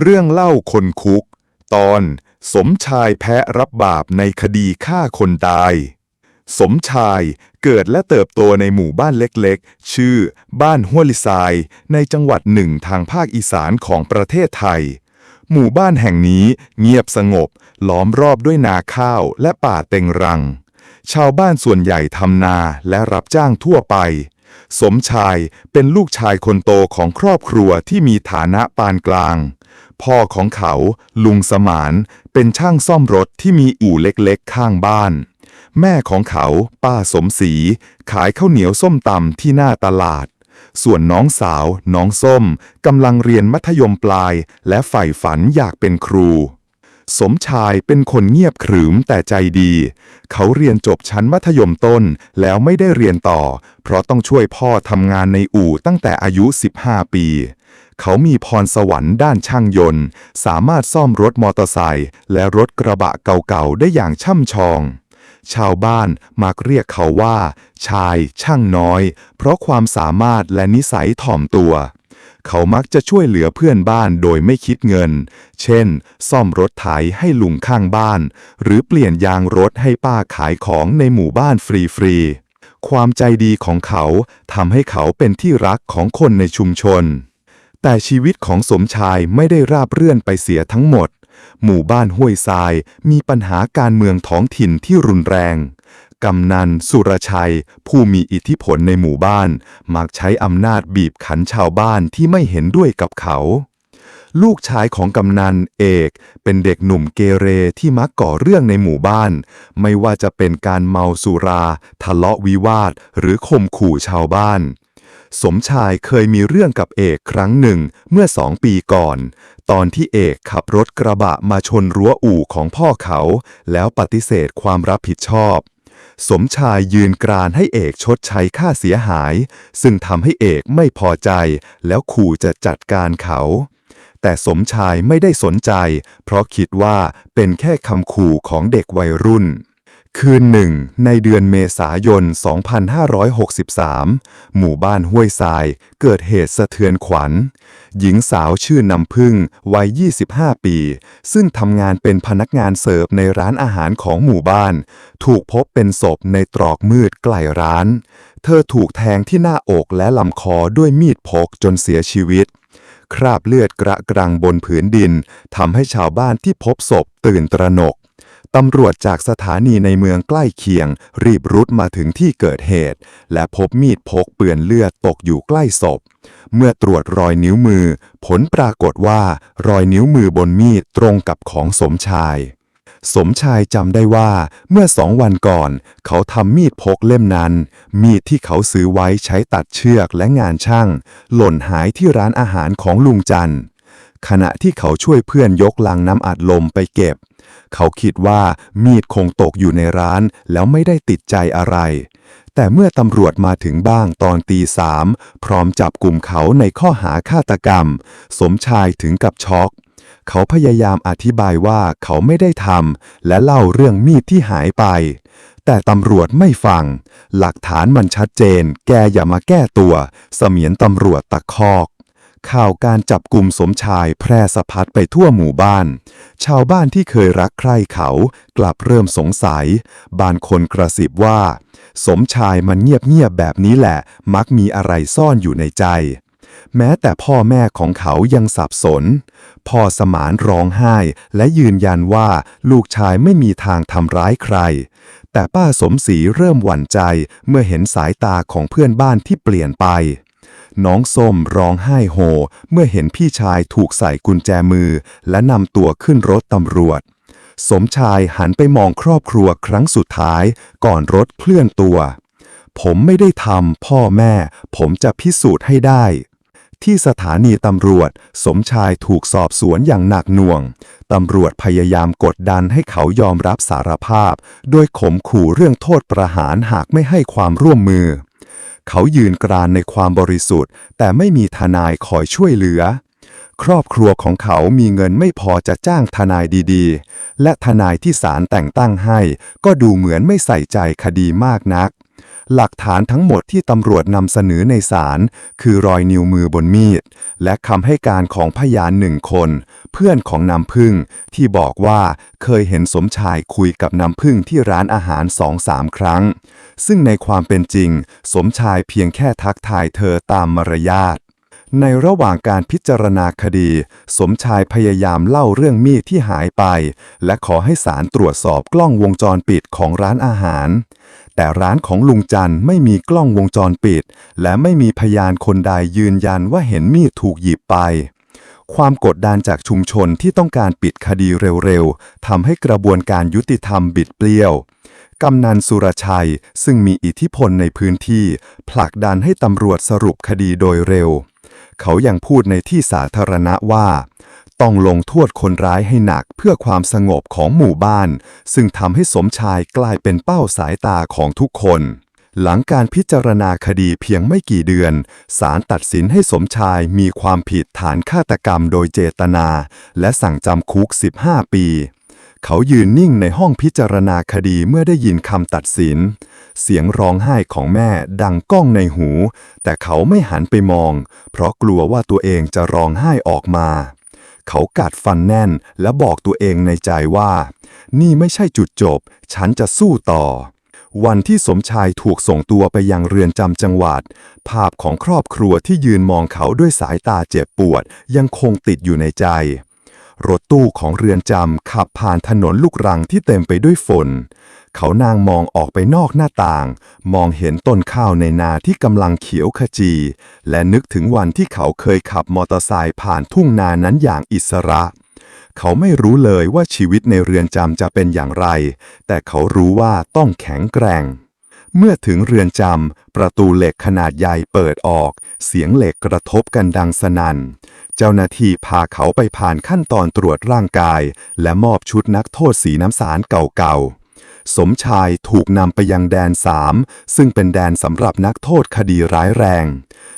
เรื่องเล่าคนคุก ตอน สมชายแพ้รับบาปในคดีฆ่าคนตาย สมชายเกิดและเติบโตในหมู่บ้านเล็กๆ ชื่อ บ้านห้วลิซาย ในจังหวัดหนึ่งทางภาคอีสานของประเทศไทย หมู่บ้านแห่งนี้เงียบสงบ ล้อมรอบด้วยนาข้าวและป่าเต็งรัง ชาวบ้านส่วนใหญ่ทำนาและรับจ้างทั่วไปสมชายเป็นลูกชายคนโตของครอบครัวที่มีฐานะปานกลาง พ่อของเขา ลุงสมาน เป็นช่างซ่อมรถที่มีอู่เล็กๆ ข้างบ้าน แม่ของเขา ป้าสมศรี ขายข้าวเหนียวส้มตำที่หน้าตลาด ส่วนน้องสาว น้องส้มกำลังเรียนมัธยมปลาย และใฝ่ฝันอยากเป็นครู สมชายเป็นคนเงียบขรึมแต่ใจดี เขาเรียนจบชั้นมัธยมต้นแล้วไม่ได้เรียนต่อ เพราะต้องช่วยพ่อทำงานในอู่ตั้งแต่อายุ 15 ปี เขามีพรสวรรค์ด้านช่างยนต์ สามารถซ่อมรถมอเตอร์ไซค์และรถกระบะเก่าๆ ได้อย่างช่ำชอง ชาวบ้านมักเรียกเขาว่า ชายช่างน้อย เพราะความสามารถและนิสัยถ่อมตัว เขามักจะช่วยเหลือเพื่อนบ้านโดยไม่คิดเงิน เช่น ซ่อมรถไถให้ลุงข้างบ้าน หรือเปลี่ยนยางรถให้ป้าขายของในหมู่บ้านฟรีๆความใจดีของเขาทำให้เขาเป็นที่รักของคนในชุมชน แต่ชีวิตของสมชายไม่ได้ราบเรื่อนไปเสียทั้งหมด หมู่บ้านห้วยทรายมีปัญหาการเมืองท้องถิ่นที่รุนแรง กำนัน สุรชัย ผู้มีอิทธิพลในหมู่บ้าน มักใช้อำนาจบีบขันชาวบ้านที่ไม่เห็นด้วยกับเขาลูกชายของกำนันเอก เป็นเด็กหนุ่มเกเรที่มักก่อเรื่องในหมู่บ้าน ไม่ว่าจะเป็นการเมาสุรา ทะเลาะวิวาท หรือข่มขู่ชาวบ้าน สมชายเคยมีเรื่องกับเอกครั้งหนึ่งเมื่อสองปีก่อน ตอนที่เอกขับรถกระบะมาชนรั้วอู่ของพ่อเขา แล้วปฏิเสธความรับผิดชอบ สมชายยืนกรานให้เอกชดใช้ค่าเสียหาย ซึ่งทำให้เอกไม่พอใจ แล้วขู่จะจัดการเขา แต่สมชายไม่ได้สนใจ เพราะคิดว่าเป็นแค่คำขู่ของเด็กวัยรุ่น คืนหนึ่ง ในเดือนเมษายน 2563 หมู่บ้านห้วยทรายเกิดเหตุสะเทือนขวัญ หญิงสาวชื่อนำพึ่งวัย 25 ปี ซึ่งทำงานเป็นพนักงานเสิร์ฟในร้านอาหารของหมู่บ้าน ถูกพบเป็นศพในตรอกมืดใกล้ร้าน เธอถูกแทงที่หน้าอกและลำคอด้วยมีดพกจนเสียชีวิตคราบเลือดกระกรังบนผืนดินทำให้ชาวบ้านที่พบศพตื่นตระหนก ตำรวจจากสถานีในเมืองใกล้เคียง รีบรุดมาถึงที่เกิดเหตุ และพบมีดพกเปื้อนเลือดตกอยู่ใกล้ศพ เมื่อตรวจรอยนิ้วมือ ผลปรากฏว่ารอยนิ้วมือบนมีดตรงกับของสมชาย สมชายจำได้ว่าเมื่อสองวันก่อน เขาทำมีดพกเล่มนั้น มีดที่เขาซื้อไว้ใช้ตัดเชือกและงานช่าง หล่นหายที่ร้านอาหารของลุงจันทร์ขณะที่เขาช่วยเพื่อนยกลังน้ำอัดลมไปเก็บ เขาคิดว่ามีดคงตกอยู่ในร้าน แล้วไม่ได้ติดใจอะไร แต่เมื่อตำรวจมาถึงบ้างตอนตีสามพร้อมจับกลุ่มเขาในข้อหาฆาตกรรม สมชายถึงกับช็อก เขาพยายามอธิบายว่าเขาไม่ได้ทำและเล่าเรื่องมีดที่หายไป แต่ตำรวจไม่ฟัง หลักฐานมันชัดเจน แกอย่ามาแก้ตัว เสมียนตำรวจตะคอก ข่าวการจับกลุ่มสมชายแพร่สะพัดไปทั่วหมู่บ้าน ชาวบ้านที่เคยรักใคร่เขา กลับเริ่มสงสัย บางคนกระซิบว่า สมชายมันเงียบๆแบบนี้แหละ มักมีอะไรซ่อนอยู่ในใจ แม้แต่พ่อแม่ของเขายังสับสน พ่อสมานร้องไห้และยืนยันว่าลูกชายไม่มีทางทำร้ายใคร แต่ป้าสมศรีเริ่มหวั่นใจเมื่อเห็นสายตาของเพื่อนบ้านที่เปลี่ยนไป น้องส้มร้องไห้โฮ เมื่อเห็นพี่ชายถูกใส่กุญแจมือ และนำตัวขึ้นรถตำรวจ สมชายหันไปมองครอบครัวครั้งสุดท้าย ก่อนรถเคลื่อนตัว ผมไม่ได้ทำพ่อแม่ ผมจะพิสูจน์ให้ได้ ที่สถานีตำรวจ สมชายถูกสอบสวนอย่างหนักหน่วง ตำรวจพยายามกดดันให้เขายอมรับสารภาพ โดยข่มขู่เรื่องโทษประหารหากไม่ให้ความร่วมมือ เขายืนกรานในความบริสุทธิ์ แต่ไม่มีทนายคอยช่วยเหลือ ครอบครัวของเขามีเงินไม่พอจะจ้างทนายดีๆ และทนายที่ศาลแต่งตั้งให้ ก็ดูเหมือนไม่ใส่ใจคดีมากนัก หลักฐานทั้งหมดที่ตำรวจนำเสนอในศาลคือรอยนิ้วมือบนมีด และคำให้การของพยานหนึ่งคน เพื่อนของนำพึ่งที่บอกว่าเคยเห็นสมชายคุยกับนำพึ่งที่ร้านอาหารสองสามครั้ง ซึ่งในความเป็นจริง สมชายเพียงแค่ทักทายเธอตามมารยาทในระหว่างการพิจารณาคดี สมชายพยายามเล่าเรื่องมีดที่หายไป และขอให้ศาลตรวจสอบกล้องวงจรปิดของร้านอาหาร แต่ร้านของลุงจันไม่มีกล้องวงจรปิด และไม่มีพยานคนใดยืนยันว่าเห็นมีดถูกหยิบไป ความกดดันจากชุมชนที่ต้องการปิดคดีเร็วๆทำให้กระบวนการยุติธรรมบิดเปรี้ยวกำนันสุรชัยซึ่งมีอิทธิพลในพื้นที่ ผลักดันให้ตำรวจสรุปคดีโดยเร็ว เขายังพูดในที่สาธารณะว่า ต้องลงโทษคนร้ายให้หนักเพื่อความสงบของหมู่บ้าน ซึ่งทำให้สมชายกลายเป็นเป้าสายตาของทุกคน หลังการพิจารณาคดีเพียงไม่กี่เดือน ศาลตัดสินให้สมชายมีความผิดฐานฆาตกรรมโดยเจตนา และสั่งจำคุก 15 ปีเขายืนนิ่งในห้องพิจารณาคดีเมื่อได้ยินคำตัดสิน เสียงร้องไห้ของแม่ดังก้องในหู แต่เขาไม่หันไปมอง เพราะกลัวว่าตัวเองจะร้องไห้ออกมา เขากัดฟันแน่นและบอกตัวเองในใจว่า นี่ไม่ใช่จุดจบ ฉันจะสู้ต่อ วันที่สมชายถูกส่งตัวไปยังเรือนจำจังหวัด ภาพของครอบครัวที่ยืนมองเขาด้วยสายตาเจ็บปวด ยังคงติดอยู่ในใจ รถตู้ของเรือนจำขับผ่านถนนลูกรังที่เต็มไปด้วยฝน เขานางมองออกไปนอกหน้าต่าง มองเห็นต้นข้าวในนาที่กำลังเขียวขจี และนึกถึงวันที่เขาเคยขับมอเตอร์ไซค์ผ่านทุ่งนานั้นอย่างอิสระ เขาไม่รู้เลยว่าชีวิตในเรือนจำจะเป็นอย่างไร แต่เขารู้ว่าต้องแข็งแกร่ง เมื่อถึงเรือนจำ ประตูเหล็กขนาดใหญ่เปิดออก เสียงเหล็กกระทบกันดังสนั่น เจ้าหน้าที่พาเขาไปผ่านขั้นตอนตรวจร่างกาย และมอบชุดนักโทษสีน้ำสารเก่าๆ สมชายถูกนำไปยังแดนสามซึ่งเป็นแดนสำหรับนักโทษคดีร้ายแรง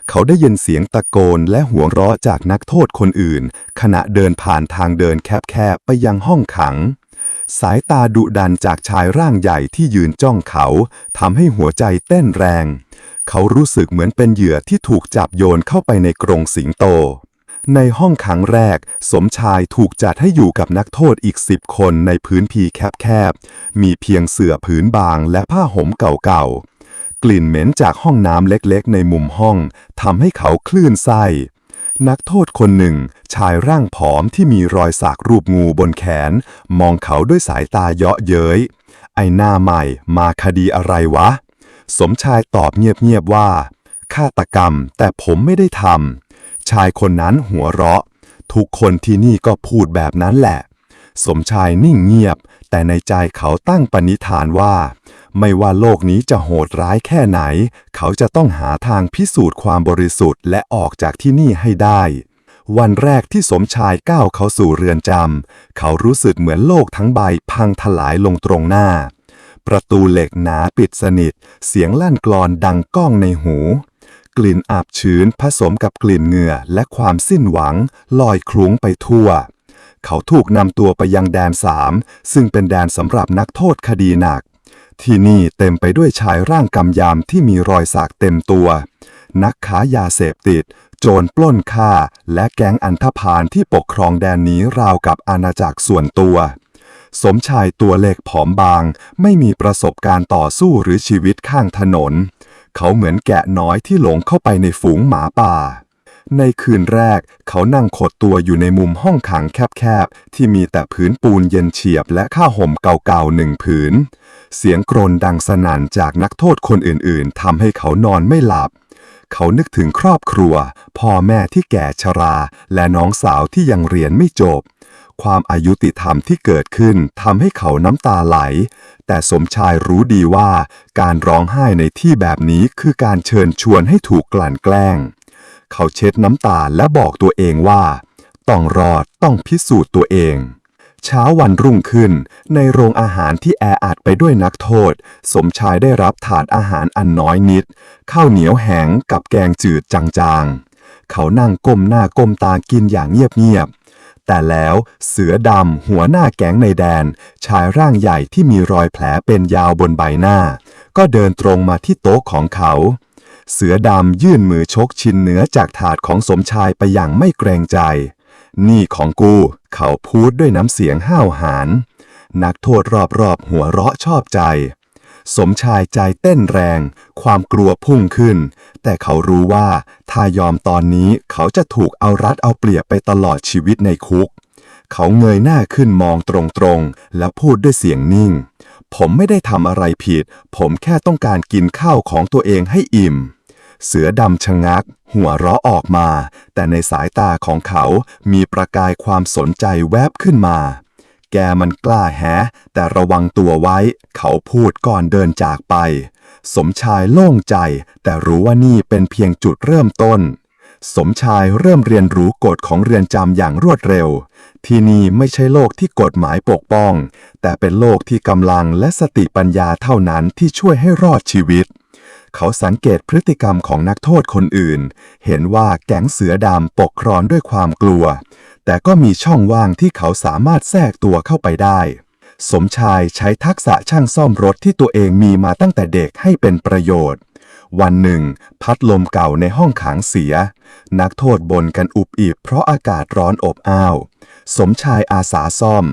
เขาได้ยินเสียงตะโกนและหัวเราะจากนักโทษคนอื่น ขณะเดินผ่านทางเดินแคบๆไปยังห้องขัง สายตาดุดันจากชายร่างใหญ่ที่ยืนจ้องเขาทำให้หัวใจเต้นแรง เขารู้สึกเหมือนเป็นเหยื่อที่ถูกจับโยนเข้าไปในกรงสิงโต ในห้องขังแรก สมชายถูกจัดให้อยู่กับนักโทษอีกสิบคนในพื้นที่แคบๆ มีเพียงเสื่อผืนบางและผ้าห่มเก่าๆ กลิ่นเหม็นจากห้องน้ำเล็กๆ ในมุมห้องทำให้เขาคลื่นไส้ นักโทษคนหนึ่ง ชายร่างผอมที่มีรอยสักรูปงูบนแขน มองเขาด้วยสายตาเยาะเย้ย ไอหน้าใหม่มาคดีอะไรวะ สมชายตอบเงียบๆว่าฆาตกรรมแต่ผมไม่ได้ทำชายคนนั้นหัวเราะ ทุกคนที่นี่ก็พูดแบบนั้นแหละ สมชายนิ่งเงียบ แต่ในใจเขาตั้งปณิธานว่า ไม่ว่าโลกนี้จะโหดร้ายแค่ไหน เขาจะต้องหาทางพิสูจน์ความบริสุทธิ์และออกจากที่นี่ให้ได้ วันแรกที่สมชายก้าวเข้าสู่เรือนจำ เขารู้สึกเหมือนโลกทั้งใบพังถลายลงตรงหน้า ประตูเหล็กหนาปิดสนิท เสียงลั่นกลอนดังก้องในหู กลิ่นอับชื้นผสมกับกลิ่นเหงื่อและความสิ้นหวัง ลอยคลุ้งไปทั่ว เขาถูกนำตัวไปยังแดนสามซึ่งเป็นแดนสำหรับนักโทษคดีหนัก ที่นี่เต็มไปด้วยชายร่างกำยำที่มีรอยสักเต็มตัว นักขายาเสพติด โจรปล้นฆ่า และแก๊งอันธพาลที่ปกครองแดนนี้ราวกับอาณาจักรส่วนตัว สมชายตัวเล็กผอมบาง ไม่มีประสบการณ์ต่อสู้หรือชีวิตข้างถนน เขาเหมือนแกะน้อยที่หลงเข้าไปในฝูงหมาป่า ในคืนแรก เขานั่งขดตัวอยู่ในมุมห้องขังแคบๆ ที่มีแต่ผืนปูนเย็นเฉียบและผ้าห่มเก่าๆหนึ่งผืน เสียงกรนดังสนั่นจากนักโทษคนอื่นๆทำให้เขานอนไม่หลับ เขานึกถึงครอบครัว พ่อแม่ที่แก่ชรา และน้องสาวที่ยังเรียนไม่จบ ความอายุติธรรมที่เกิดขึ้นทำให้เขาน้ำตาไหล แต่สมชายรู้ดีว่า การร้องไห้ในที่แบบนี้คือการเชิญชวนให้ถูกกลั่นแกล้ง เขาเช็ดน้ำตาและบอกตัวเองว่า ต้องรอดต้องพิสูจน์ตัวเอง เช้าวันรุ่งขึ้น ในโรงอาหารที่แออัดไปด้วยนักโทษ สมชายได้รับถาดอาหารอันน้อยนิด ข้าวเหนียวแห้งกับแกงจืดจางๆ เขานั่งก้มหน้าก้มตากินอย่างเงียบๆ แต่แล้วเสือดำหัวหน้าแก๊งในแดน ชายร่างใหญ่ที่มีรอยแผลเป็นยาวบนใบหน้า ก็เดินตรงมาที่โต๊ะของเขา เสือดำยื่นมือชกชินเนื้อจากถาดของสมชายไปอย่างไม่เกรงใจ นี่ของกู เขาพูดด้วยน้ำเสียงห้าวหาญ นักโทษรอบๆหัวเราะชอบใจ สมชายใจเต้นแรง ความกลัวพุ่งขึ้น แต่เขารู้ว่าถ้ายอมตอนนี้เขาจะถูกเอารัดเอาเปรียบไปตลอดชีวิตในคุก เขาเงยหน้าขึ้นมองตรงๆ แล้วพูดด้วยเสียงนิ่ง ผมไม่ได้ทำอะไรผิด ผมแค่ต้องการกินข้าวของตัวเองให้อิ่ม เสือดำชะงัก หัวเราะออกมา แต่ในสายตาของเขามีประกายความสนใจแวบขึ้นมา แกมันกล้าแฮแต่ระวังตัวไว้ เขาพูดก่อนเดินจากไป สมชายโล่งใจ แต่รู้ว่านี่เป็นเพียงจุดเริ่มต้น สมชายเริ่มเรียนรู้กฎของเรือนจำอย่างรวดเร็ว ที่นี่ไม่ใช่โลกที่กฎหมายปกป้อง แต่เป็นโลกที่กำลังและสติปัญญาเท่านั้นที่ช่วยให้รอดชีวิต เขาสังเกตพฤติกรรมของนักโทษคนอื่น เห็นว่าแก๊งเสือดำปกครองด้วยความกลัว แต่ก็มีช่องว่างที่เขาสามารถแทรกตัวเข้าไปได้ สมชายใช้ทักษะช่างซ่อมรถที่ตัวเองมีมาตั้งแต่เด็กให้เป็นประโยชน์ วันหนึ่ง พัดลมเก่าในห้องขังเสีย นักโทษบ่นกันอุบอิบเพราะอากาศร้อนอบอ้าว สมชายอาสาซ่อม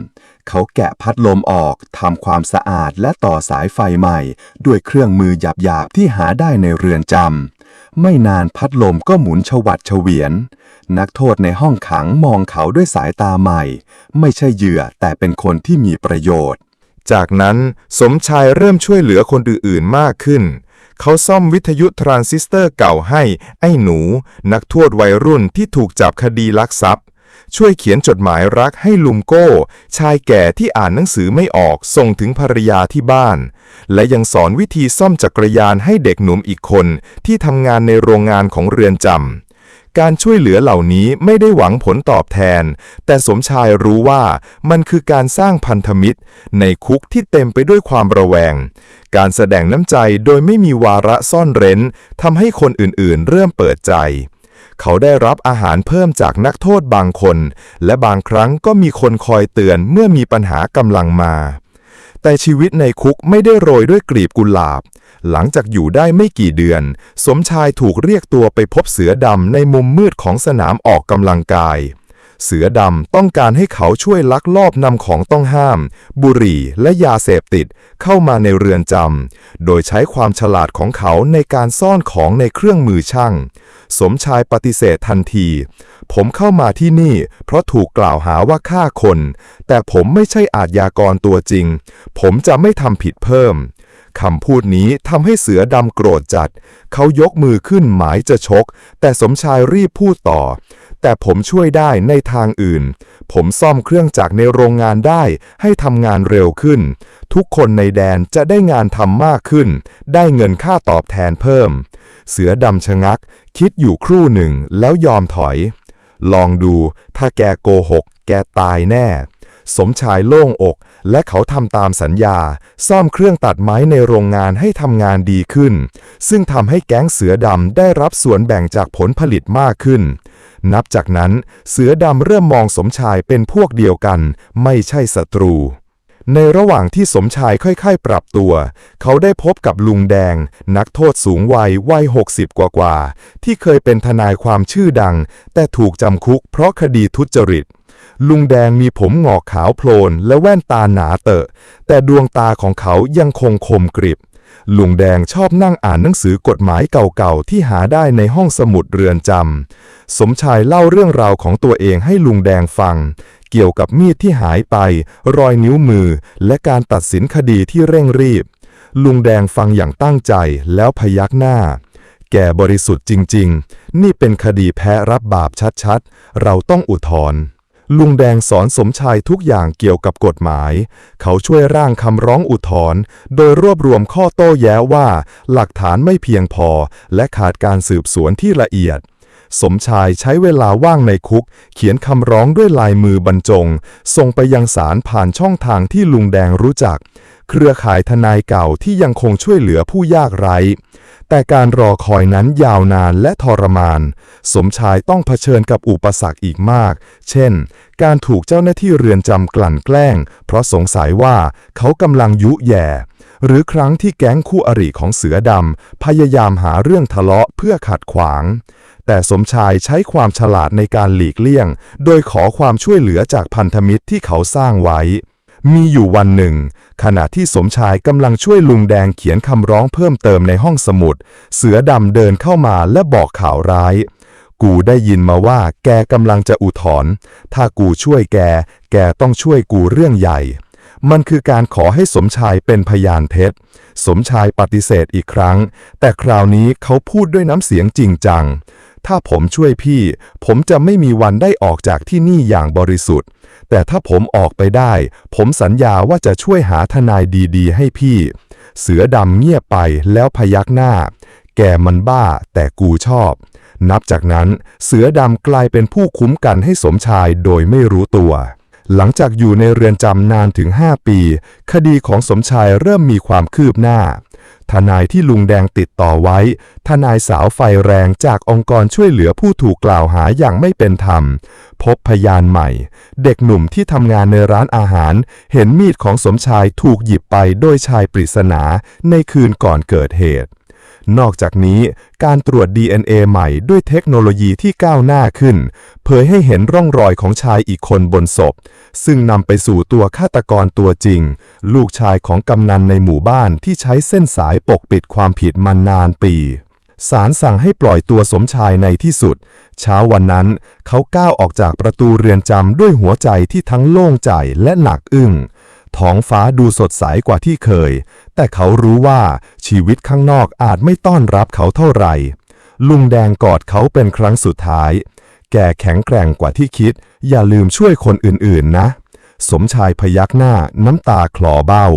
เขาแกะพัดลมออกทำความสะอาดและต่อสายไฟใหม่ ด้วยเครื่องมือหยาบๆที่หาได้ในเรือนจำไม่นานพัดลมก็หมุนชวัดเฉวียน นักโทษในห้องขังมองเขาด้วยสายตาใหม่ ไม่ใช่เหยื่อแต่เป็นคนที่มีประโยชน์ จากนั้นสมชายเริ่มช่วยเหลือคนอื่นๆมากขึ้นเขาซ่อมวิทยุทรานซิสเตอร์เก่าให้ ไอ้หนู นักโทษวัยรุ่นที่ถูกจับคดีลักทรัพย์ ช่วยเขียนจดหมายรักให้ลุงโก้ ชายแก่ที่อ่านหนังสือไม่ออกส่งถึงภรรยาที่บ้าน และยังสอนวิธีซ่อมจักรยานให้เด็กหนุ่มอีกคนที่ทำงานในโรงงานของเรือนจำการช่วยเหลือเหล่านี้ไม่ได้หวังผลตอบแทน แต่สมชายรู้ว่ามันคือการสร้างพันธมิตร ในคุกที่เต็มไปด้วยความระแวง การแสดงน้ำใจโดยไม่มีวาระซ่อนเร้นทำให้คนอื่นๆ เริ่มเปิดใจ เขาได้รับอาหารเพิ่มจากนักโทษบางคน และบางครั้งก็มีคนคอยเตือนเมื่อมีปัญหากำลังมา แต่ชีวิตในคุกไม่ได้โรยด้วยกลีบกุหลาบ หลังจากอยู่ได้ไม่กี่เดือน สมชายถูกเรียกตัวไปพบเสือดำในมุมมืดของสนามออกกำลังกาย เสือดำต้องการให้เขาช่วยลักลอบนำของต้องห้าม บุหรี่และยาเสพติดเข้ามาในเรือนจำ โดยใช้ความฉลาดของเขาในการซ่อนของในเครื่องมือช่าง สมชายปฏิเสธทันที ผมเข้ามาที่นี่เพราะถูกกล่าวหาว่าฆ่าคน แต่ผมไม่ใช่อาชญากรตัวจริง ผมจะไม่ทำผิดเพิ่มคำพูดนี้ทำให้เสือดำโกรธจัด เขายกมือขึ้นหมายจะชก แต่สมชายรีบพูดต่อ แต่ผมช่วยได้ในทางอื่น ผมซ่อมเครื่องจักรในโรงงานได้ให้ทำงานเร็วขึ้น ทุกคนในแดนจะได้งานทำมากขึ้น ได้เงินค่าตอบแทนเพิ่ม เสือดำชะงัก คิดอยู่ครู่หนึ่งแล้วยอมถอย ลองดูถ้าแกโกหก แกตายแน่ สมชายโล่งอก และเขาทำตามสัญญา ซ่อมเครื่องตัดไม้ในโรงงานให้ทำงานดีขึ้น ซึ่งทำให้แก๊งเสือดำได้รับส่วนแบ่งจากผลผลิตมากขึ้น นับจากนั้นเสือดำเริ่มมองสมชายเป็นพวกเดียวกัน ไม่ใช่ศัตรู ในระหว่างที่สมชายค่อยๆ ปรับตัว เขาได้พบกับลุงแดง นักโทษสูงวัยวัย 60 กว่าๆที่เคยเป็นทนายความชื่อดัง แต่ถูกจำคุกเพราะคดีทุจริต ลุงแดงมีผมหงอกขาวโพลนและแว่นตาหนาเตอะแต่ดวงตาของเขายังคงคมกริบ ลุงแดงชอบนั่งอ่านหนังสือกฎหมายเก่าๆที่หาได้ในห้องสมุดเรือนจำสมชายเล่าเรื่องราวของตัวเองให้ลุงแดงฟัง เกี่ยวกับมีดที่หายไป รอยนิ้วมือ และการตัดสินคดีที่เร่งรีบ ลุงแดงฟังอย่างตั้งใจแล้วพยักหน้าแกบริสุทธิ์จริง ๆ นี่เป็นคดีแพ้รับบาปชัด ๆ เราต้องอุทธรณ์ ลุงแดงสอนสมชายทุกอย่างเกี่ยวกับกฎหมาย เขาช่วยร่างคำร้องอุทธรณ์โดยรวบรวมข้อโต้แย้ว่า หลักฐานไม่เพียงพอ และขาดการสืบสวนที่ละเอียด สมชายใช้เวลาว่างในคุก เขียนคำร้องด้วยลายมือบรรจง ส่งไปยังศาลผ่านช่องทางที่ลุงแดงรู้จัก เครือข่ายทนายเก่าที่ยังคงช่วยเหลือผู้ยากไร้ แต่การรอคอยนั้นยาวนานและทรมาน สมชายต้องเผชิญกับอุปสรรคอีกมาก เช่น การถูกเจ้าหน้าที่เรือนจำกลั่นแกล้ง เพราะสงสัยว่าเขากำลังยุแย่ หรือครั้งที่แก๊งคู่อริของเสือดำพยายามหาเรื่องทะเลาะเพื่อขัดขวาง แต่สมชายใช้ความฉลาดในการหลีกเลี่ยง โดยขอความช่วยเหลือจากพันธมิตรที่เขาสร้างไว้ มีอยู่วันหนึ่ง ขณะที่สมชายกำลังช่วยลุงแดงเขียนคำร้องเพิ่มเติมในห้องสมุด เสือดำเดินเข้ามาและบอกข่าวร้าย กูได้ยินมาว่าแกกำลังจะอุทธร์ถ้ากูช่วยแก แกต้องช่วยกูเรื่องใหญ่ มันคือการขอให้สมชายเป็นพยานเท็จ สมชายปฏิเสธอีกครั้ง แต่คราวนี้เขาพูดด้วยน้ำเสียงจริงจัง ถ้าผมช่วยพี่ ผมจะไม่มีวันได้ออกจากที่นี่อย่างบริสุทธิ์ แต่ถ้าผมออกไปได้ ผมสัญญาว่าจะช่วยหาทนายดีๆ ให้พี่ เสือดำเงียบไปแล้วพยักหน้า แกมันบ้าแต่กูชอบ นับจากนั้นเสือดำกลายเป็นผู้คุ้มกันให้สมชายโดยไม่รู้ตัวหลังจากอยู่ในเรือนจำนานถึง 5 ปี คดีของสมชายเริ่มมีความคืบหน้า ทนายที่ลุงแดงติดต่อไว้ ทนายสาวไฟแรงจากองค์กรช่วยเหลือผู้ถูกกล่าวหาอย่างไม่เป็นธรรม พบพยานใหม่ เด็กหนุ่มที่ทำงานในร้านอาหาร เห็นมีดของสมชายถูกหยิบไปโดยชายปริศนาในคืนก่อนเกิดเหตุ นอกจากนี้ การตรวจ DNA ใหม่ด้วยเทคโนโลยีที่ก้าวหน้าขึ้น เผยให้เห็นร่องรอยของชายอีกคนบนศพ ซึ่งนำไปสู่ตัวฆาตกรตัวจริง ลูกชายของกำนันในหมู่บ้านที่ใช้เส้นสายปกปิดความผิดมานานปีศาลสั่งให้ปล่อยตัวสมชายในที่สุด เช้าวันนั้น เขาก้าวออกจากประตูเรือนจำด้วยหัวใจที่ทั้งโล่งใจและหนักอึ้ง ท้องฟ้าดูสดใสกว่าที่เคย แต่เขารู้ว่าชีวิตข้างนอกอาจไม่ต้อนรับเขาเท่าไหร่ ลุงแดงกอดเขาเป็นครั้งสุดท้าย แกแข็งแกร่งกว่าที่คิด อย่าลืมช่วยคนอื่นๆนะ สมชายพยักหน้าน้ำตาคลอเบ้า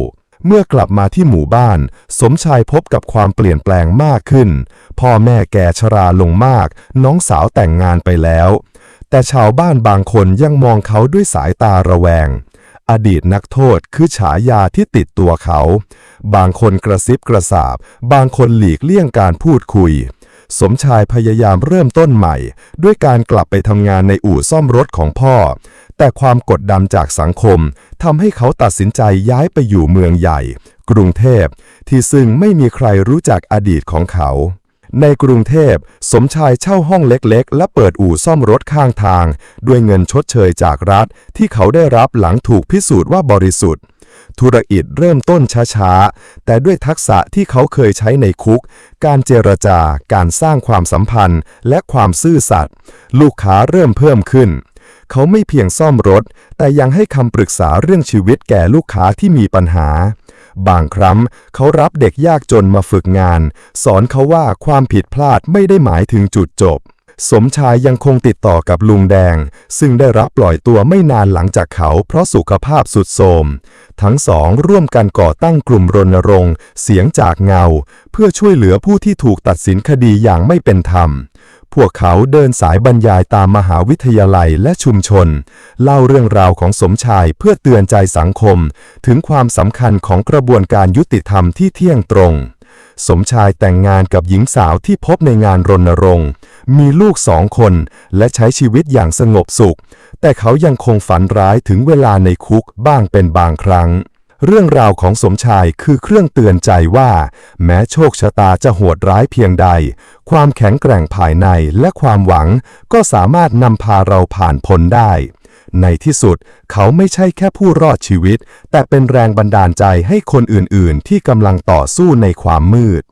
เมื่อกลับมาที่หมู่บ้าน สมชายพบกับความเปลี่ยนแปลงมากขึ้น พ่อแม่แก่ชราลงมาก น้องสาวแต่งงานไปแล้ว แต่ชาวบ้านบางคนยังมองเขาด้วยสายตาระแวง อดีตนักโทษคือฉายาที่ติดตัวเขา บางคนกระซิบกระซาบบางคนหลีกเลี่ยงการพูดคุย สมชายพยายามเริ่มต้นใหม่ ด้วยการกลับไปทำงานในอู่ซ่อมรถของพ่อ แต่ความกดดันจากสังคมทำให้เขาตัดสินใจย้ายไปอยู่เมืองใหญ่ กรุงเทพ ที่ซึ่งไม่มีใครรู้จักอดีตของเขา ในกรุงเทพ สมชายเช่าห้องเล็กๆ และเปิดอู่ซ่อมรถข้างทาง ด้วยเงินชดเชยจากรัฐ ที่เขาได้รับหลังถูกพิสูจน์ว่าบริสุทธิ์ ธุรกิจเริ่มต้นช้าๆ แต่ด้วยทักษะที่เขาเคยใช้ในคุก การเจรจา การสร้างความสัมพันธ์ และความซื่อสัตย์ ลูกค้าเริ่มเพิ่มขึ้น เขาไม่เพียงซ่อมรถ แต่ยังให้คำปรึกษาเรื่องชีวิตแก่ลูกค้าที่มีปัญหา บางครั้งเขารับเด็กยากจนมาฝึกงาน สอนเขาว่าความผิดพลาดไม่ได้หมายถึงจุดจบ สมชายยังคงติดต่อกับลุงแดง ซึ่งได้รับปล่อยตัวไม่นานหลังจากเขาเพราะสุขภาพสุดโทรมทั้งสองร่วมกันก่อตั้งกลุ่มรณรงค์ เสียงจากเงา เพื่อช่วยเหลือผู้ที่ถูกตัดสินคดีอย่างไม่เป็นธรรม พวกเขาเดินสายบรรยายตามมหาวิทยาลัยและชุมชน เล่าเรื่องราวของสมชายเพื่อเตือนใจสังคม ถึงความสำคัญของกระบวนการยุติธรรมที่เที่ยงตรง สมชายแต่งงานกับหญิงสาวที่พบในงานรณรงค์ มีลูกสองคนและใช้ชีวิตอย่างสงบสุข แต่เขายังคงฝันร้ายถึงเวลาในคุกบ้างเป็นบางครั้ง เรื่องราวของสมชายคือเครื่องเตือนใจว่า แม้โชคชะตาจะโหดร้ายเพียงใด ความแข็งแกร่งภายในและความหวังก็สามารถนำพาเราผ่านพ้นได้ ในที่สุดเขาไม่ใช่แค่ผู้รอดชีวิต แต่เป็นแรงบันดาลใจให้คนอื่นๆ ที่กำลังต่อสู้ในความมืด